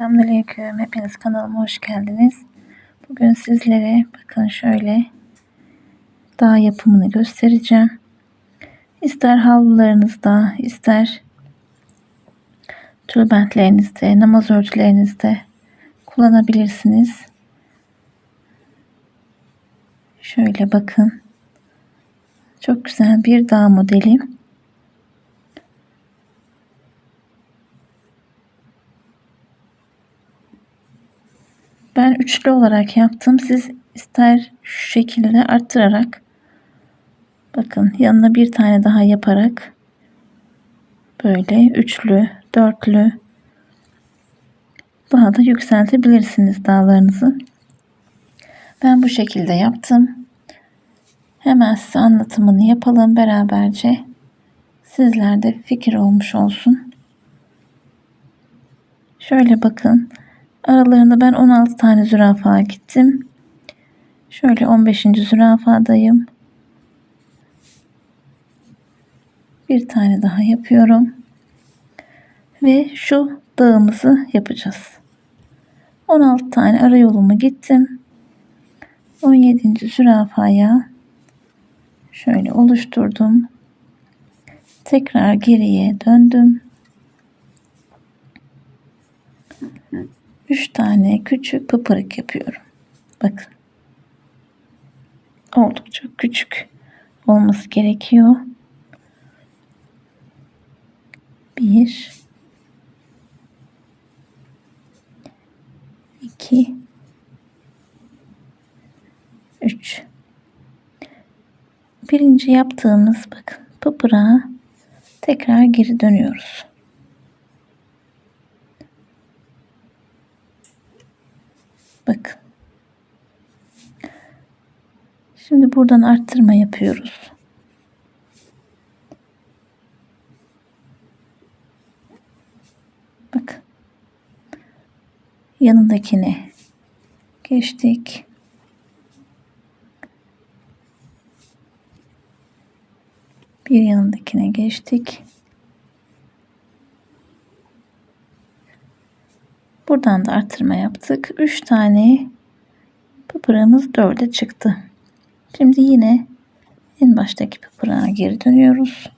Selamünaleyküm. Hepiniz kanalıma hoş geldiniz. Bugün sizlere bakın şöyle dağ yapımını göstereceğim. İster havlularınızda, ister tülbentlerinizde, namaz örtülerinizde kullanabilirsiniz. Şöyle bakın. Çok güzel bir dağ modeli. Ben üçlü olarak yaptım. Siz ister şu şekilde arttırarak bakın yanına bir tane daha yaparak böyle üçlü, dörtlü daha da yükseltebilirsiniz dağlarınızı. Ben bu şekilde yaptım. Hemen size anlatımını yapalım beraberce. Sizlerde fikir olmuş olsun. Şöyle bakın. Aralarında ben 16 tane zürafa gittim. Şöyle 15. zürafadayım. Bir tane daha yapıyorum. Ve şu dağımızı yapacağız. 16 tane ara yolumu gittim. 17. zürafaya şöyle oluşturdum. Tekrar geriye döndüm. 3 tane küçük pıpırık yapıyorum. Bakın. Oldukça küçük olması gerekiyor. 1 2 3 Birinci yaptığımız bakın pıpırağa tekrar geri dönüyoruz. Bakın. Şimdi buradan arttırma yapıyoruz. Bakın. Yanındakine geçtik. Bir yanındakine geçtik. Buradan da artırma yaptık. 3 tane pıpırağımız 4'e çıktı. Şimdi yine en baştaki pıpırağa geri dönüyoruz.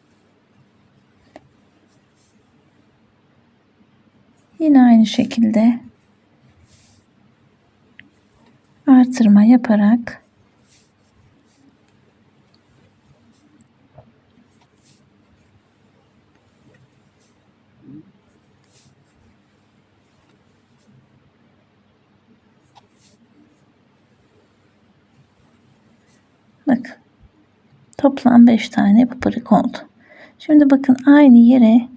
Yine aynı şekilde artırma yaparak Bakın. Toplam 5 tane pıpırık oldu. Şimdi bakın aynı yere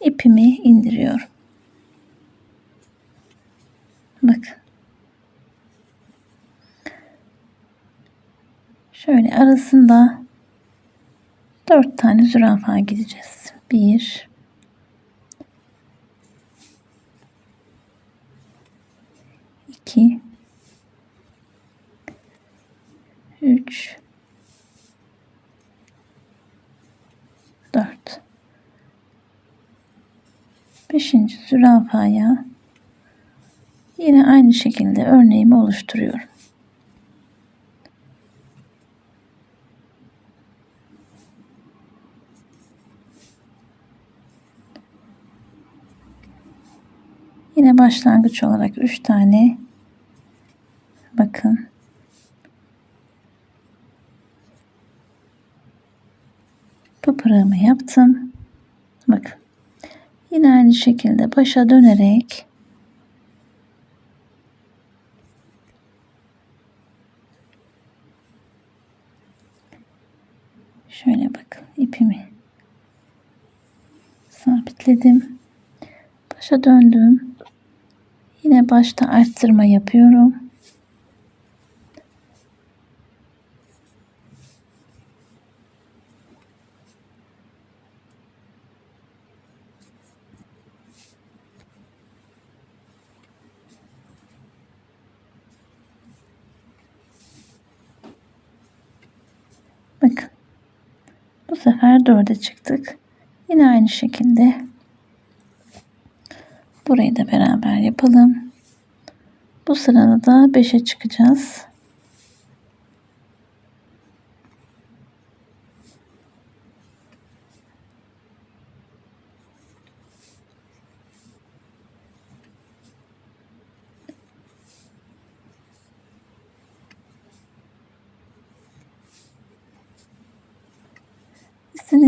ipimi indiriyorum. Bakın. Şöyle arasında 4 tane zürafa gideceğiz. 1 2 3 4 5. zürafaya yine aynı şekilde örneğimi oluşturuyorum. Yine başlangıç olarak 3 tane bakın pıpırağımı yaptım. Bakın. Yine aynı şekilde başa dönerek şöyle bakın ipimi sabitledim. Başa döndüm. Yine başta arttırma yapıyorum. Bakın. Bu sefer dörde çıktık. Yine aynı şekilde Burayı da beraber yapalım. Bu sırada da 5'e çıkacağız.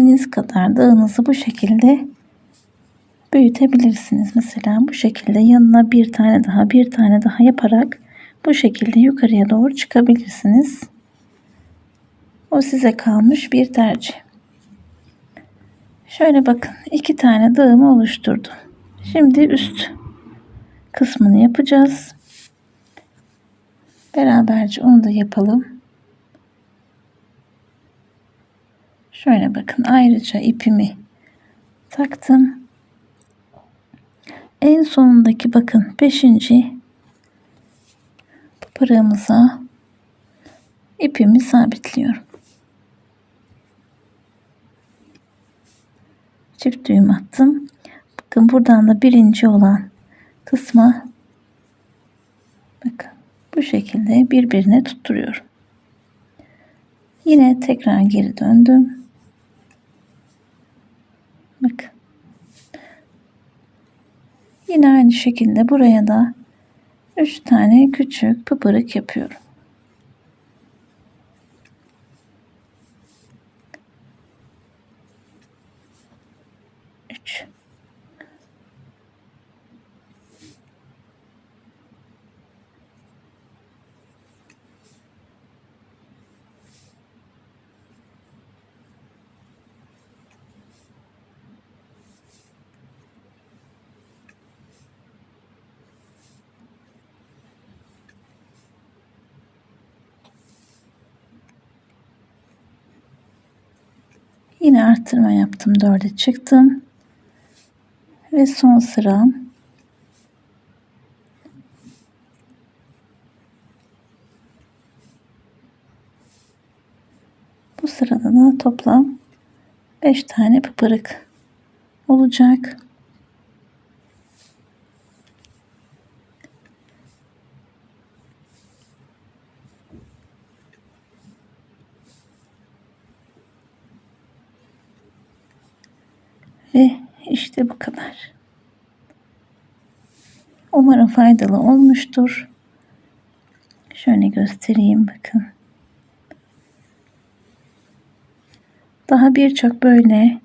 İstediğiniz kadar dağınızı bu şekilde büyütebilirsiniz. Mesela bu şekilde yanına bir tane daha bir tane daha yaparak bu şekilde yukarıya doğru çıkabilirsiniz. O size kalmış bir tercih. Şöyle bakın iki tane dağımı oluşturdum. Şimdi üst kısmını yapacağız. Beraberce onu da yapalım. Şöyle bakın ayrıca ipimi taktım. En sonundaki bakın 5. pırığımıza ipimi sabitliyorum. Çift düğüm attım. Bakın buradan da birinci olan kısma bakın bu şekilde birbirine tutturuyorum. Yine tekrar geri döndüm. Bakın. Yine aynı şekilde buraya da 3 tane küçük pıpırık yapıyorum. Yine arttırma yaptım. 4'e çıktım. Ve son sıram Bu sırada da toplam 5 tane pıpırık olacak. Ve işte bu kadar. Umarım faydalı olmuştur. Şöyle göstereyim bakın. Daha birçok böyle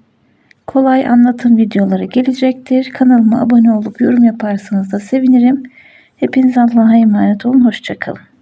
kolay anlatım videoları gelecektir. Kanalıma abone olup yorum yaparsanız da sevinirim. Hepiniz Allah'a emanet olun. Hoşçakalın.